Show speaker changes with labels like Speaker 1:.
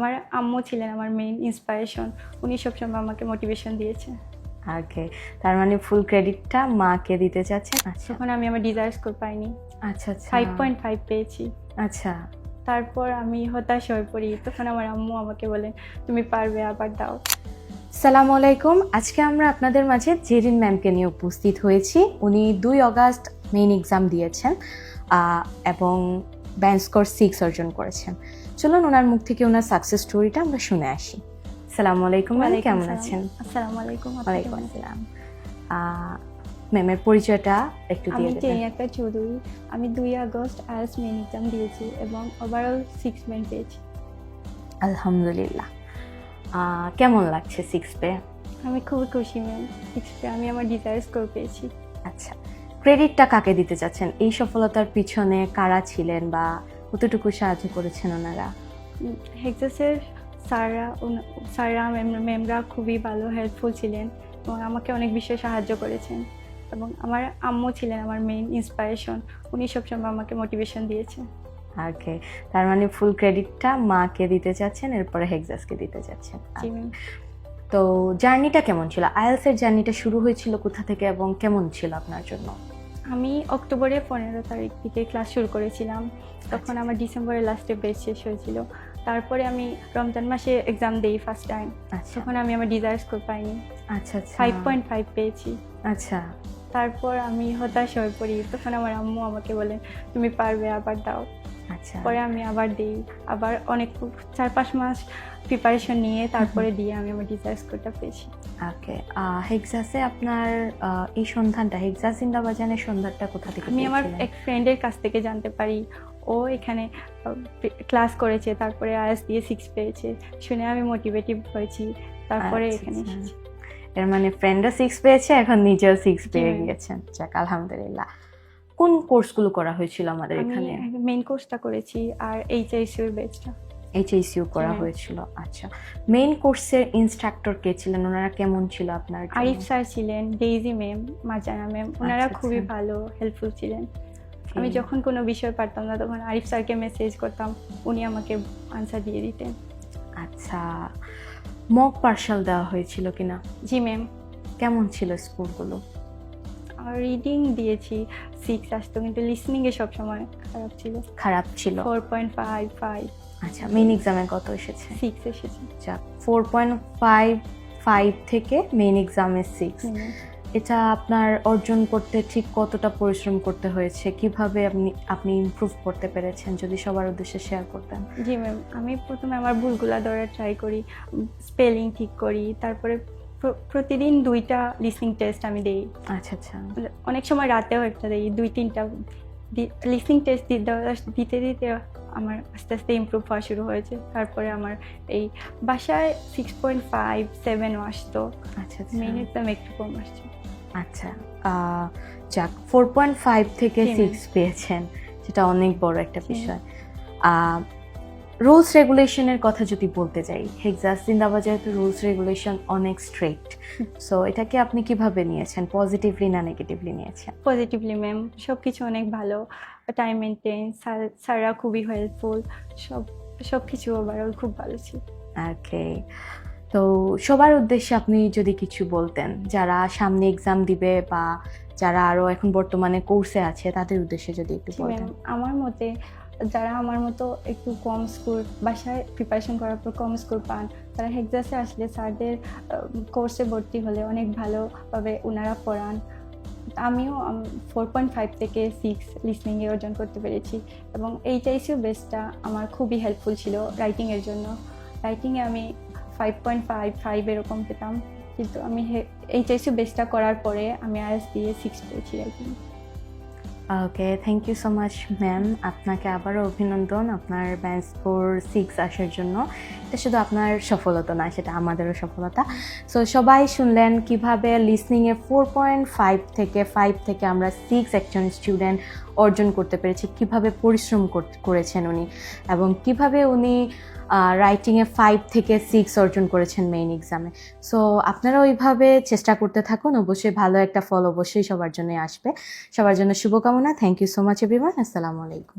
Speaker 1: আমার আম্মু ছিলেন আমার মেইন ইন্সপিরেশন উনি সবসময় আমাকে মোটিভেশন দিয়েছে।
Speaker 2: ওকে তার মানে ফুল ক্রেডিটটা মাকে দিতে চাচ্ছেন? আচ্ছা।
Speaker 1: তখন আমি আমার ডিজায়ার স্কোর পাইনি।
Speaker 2: আচ্ছা আচ্ছা।
Speaker 1: ফাইভ পয়েন্ট ফাইভ পেয়েছি।
Speaker 2: আচ্ছা।
Speaker 1: তারপর আমি হতাশ হয়ে পড়ি। তখন আমার আম্মু আমাকে বলেন তুমি পারবে আবার দাও।
Speaker 2: সালাম আলাইকুম। আজকে আমরা আপনাদের মাঝে জেরিন ম্যামকে নিয়ে উপস্থিত হয়েছি। উনি দুই অগাস্ট মেইন এক্সাম দিয়েছেন এবং ব্যান্ড স্কোর সিক্স অর্জন করেছেন। চলুন ওনার মুখ থেকে ওনার সাকসেস স্টোরিটা আমরা শুনে আসি। সালাম আলাইকুম ম্যাম কেমন আছেন?
Speaker 1: আসসালামু আলাইকুম
Speaker 2: ওয়ালাইকুম আসসালাম। ম্যামের পরিচয়টা একটু
Speaker 1: আমি
Speaker 2: দিয়ে দেবেন
Speaker 1: একটা চৌধুরী। আমি দুই আগস্ট আইএস মেইন এক্সাম দিয়েছি এবং ওভারঅল সিক্স মেন পেয়েছি।
Speaker 2: আলহামদুলিল্লাহ। কেমন লাগছে সিক্স পে
Speaker 1: আমি খুবই খুশি ম্যাম। সিক্স আমি আমার ডিজায়ার স্কোর পেয়েছি।
Speaker 2: আচ্ছা। ক্রেডিটটা কাকে দিতে চাচ্ছেন? এই সফলতার পিছনে কারা ছিলেন বা কতটুকু সাহায্য করেছেন ওনারা?
Speaker 1: হেক্সাসের স্যাররা স্যাররা ম্যাম- ম্যামরা খুবই ভালো হেল্পফুল ছিলেন এবং আমাকে অনেক বিষয়ে সাহায্য করেছেন এবং আমার আম্মু ছিলেন আমার মেইন ইন্সপিরেশন উনি সবসময় আমাকে মোটিভেশন দিয়েছে
Speaker 2: ওকে তার মানে ফুল ক্রেডিটটা মাকে দিতে চাচ্ছেন এরপরে হেক্সাসকে দিতে চাচ্ছেন। তো জার্নিটা কেমন ছিল? আইএলসের জার্নিটা শুরু হয়েছিল কোথা থেকে এবং কেমন ছিল আপনার জন্য?
Speaker 1: আমি অক্টোবরের পনেরো তারিখ থেকে ক্লাস শুরু করেছিলাম। তখন
Speaker 2: আচ্ছা।
Speaker 1: আমার ডিসেম্বরের লাস্টে ব্যাচ শেষ হয়েছিল। তারপরে আমি রমজান মাসে এক্সাম দিই ফার্স্ট টাইম
Speaker 2: আচ্ছা।
Speaker 1: তখন আমি আমার ডিজায়ার স্কোর পাইনি।
Speaker 2: আচ্ছা আচ্ছা।
Speaker 1: ফাইভ পয়েন্ট ফাইভ পেয়েছি।
Speaker 2: আচ্ছা।
Speaker 1: তারপর আমি হতাশ হয়ে পড়ি। তখন আমার আম্মু আমাকে বলে তুমি পারবে আবার দাও। পরে আমি আবার দিই। আবার অনেক চার পাঁচ মাস প্রিপারেশন নিয়ে তারপরে দিয়ে আমি আমার ডিজায়ার স্কোরটা পেয়েছি।
Speaker 2: ওকে হেক্সাসে আপনার এই সন্ধানটা হেক্সাস জিন্দাবাজানের সন্ধানটা কোথা থেকে
Speaker 1: আমি আমার এক ফ্রেন্ডের কাছ থেকে জানতে পারি। ও এখানে ক্লাস করেছে তারপরে আইএস দিয়ে সিক্স পেয়েছে। শুনে আমি মোটিভেটিভ হয়েছি। তারপরে
Speaker 2: আচ্ছা,
Speaker 1: এখানে
Speaker 2: আচ্ছা। এর মানে ফ্রেন্ডও সিক্স পেয়েছে এখন নিজেও সিক্স পেয়ে. গিয়েছেন। যাক আলহামদুলিল্লাহ। কোন কোর্সগুলো করা হয়েছিল আমাদের এখানে?
Speaker 1: মেইন কোর্সটা করেছি আর এইচআইসিউর ব্যাচটা
Speaker 2: এইচএসইউ করা হয়েছিল আচ্ছা। মেইন কোর্সের ইনস্ট্রাক্টর কে ছিলেন? ওনারা কেমন ছিল আপনার
Speaker 1: আরিফ স্যার ছিলেন ডেইজি ম্যাম মাজানা ম্যাম ওনারা
Speaker 2: আচ্ছা,
Speaker 1: খুবই। ভালো হেল্পফুল ছিলেন। আমি যখন কোনো বিষয় পারতাম না তখন আরিফ স্যারকে মেসেজ করতাম উনি আমাকে আনসার দিয়ে দিতেন।
Speaker 2: আচ্ছা মক পার্সাল দেওয়া হয়েছিল কিনা?
Speaker 1: জি ম্যাম
Speaker 2: কেমন ছিল স্কুলগুলো
Speaker 1: রিডিং দিয়েছি সিক্স আসতো কিন্তু লিসনিংয়ে সবসময় খারাপ ছিল।
Speaker 2: খারাপ ছিল।
Speaker 1: ফোর পয়েন্ট ফাইভ ফাইভ
Speaker 2: আচ্ছা মেন এক্সামে কত এসেছে?
Speaker 1: সিক্স এসেছে।
Speaker 2: যাক ফোর পয়েন্ট ফাইভ ফাইভ থেকে মেন এক্সামে সিক্স এটা আপনার অর্জন করতে ঠিক কতটা পরিশ্রম করতে হয়েছে? কীভাবে আপনি আপনি ইমপ্রুভ করতে পেরেছেন? যদি সবার উদ্দেশ্যে শেয়ার করতেন।
Speaker 1: জি ম্যাম আমি প্রথমে আমার ভুলগুলা ধরার ট্রাই করি স্পেলিং ঠিক করি তারপরে প্র- প্রতিদিন দুইটা লিসনিং টেস্ট আমি দিই।
Speaker 2: আচ্ছা আচ্ছা।
Speaker 1: অনেক সময় রাতেও একটা দিই দুই তিনটা লিসনিং টেস্ট দিতে দিতে আমার আস্তে আস্তে ইমপ্রুভ হওয়া শুরু হয়েছে। তারপরে আমার এই বাসায় সিক্স পয়েন্ট ফাইভ সেভেনও আসতো।
Speaker 2: আচ্ছা
Speaker 1: মেইন
Speaker 2: আচ্ছা
Speaker 1: এক্সাম একটু কম আসছে।
Speaker 2: আচ্ছা যাক ফোর পয়েন্ট ফাইভ থেকে সিক্স পেয়েছেন যেটা অনেক বড় একটা বিষয়। রুলস রেগুলেশনের কথা যদি বলতে যাই হেক্সাস জিন্দাবাজারে তো রুলস রেগুলেশন অনেক স্ট্রিক্ট সো এটাকে আপনি কীভাবে নিয়েছেন? পজিটিভলি না নেগেটিভলি নিয়েছেন?
Speaker 1: পজিটিভলি ম্যাম সব কিছু অনেক ভালো। টাইম মেনটেন স্যাররা খুবই হেল্পফুল সব সব কিছু ওভারঅল খুব ভালো ছিল।
Speaker 2: ওকে তো সবার উদ্দেশ্যে আপনি যদি কিছু বলতেন যারা সামনে এক্সাম দিবে বা যারা আরও এখন বর্তমানে কোর্সে আছে তাদের উদ্দেশ্যে যদি একটু
Speaker 1: আমার মতে যারা আমার মতো একটু কম স্কোর বাসায় প্রিপারেশন করার পর কম স্কোর পান তারা হেক্সাসে আসলে স্যারদের কোর্সে ভর্তি হলে অনেক ভালোভাবে ওনারা পড়ান। আমিও ফোর পয়েন্ট ফাইভ থেকে সিক্স লিসনিংয়ে অর্জন করতে পেরেছি এবং এইচআইসিউ বেসটা আমার খুবই হেল্পফুল ছিল রাইটিংয়ের জন্য। রাইটিংয়ে আমি ফাইভ পয়েন্ট ফাইভ ফাইভ এরকম পেতাম। কিন্তু আমি এইচআইসিউ বেসটা করার পরে আমি আইএস দিয়ে সিক্স পেয়েছি writing
Speaker 2: okay thank you so much ma'am আপনাকে আবারও অভিনন্দন আপনার ব্যান্ড ফোর সিক্স আসার জন্য। এটা শুধু আপনার সফলতা না, সেটা আমাদেরও সফলতা। সো সবাই শুনলেন কীভাবে লিসনিংয়ে ফোর পয়েন্ট ফাইভ থেকে ফাইভ থেকে আমরা সিক্স একজন স্টুডেন্ট অর্জন করতে পেরেছে, কীভাবে পরিশ্রম করেছেন উনি এবং কীভাবে উনি রাইটিংয়ে ফাইভ থেকে সিক্স অর্জন করেছেন মেইন এক্সামে সো আপনারা ওইভাবে চেষ্টা করতে থাকুন, অবশ্যই ভালো একটা ফল অবশ্যই সবার জন্য আসবে। সবার জন্য শুভকামনা thank you so much everyone আসসালামু আলাইকুম।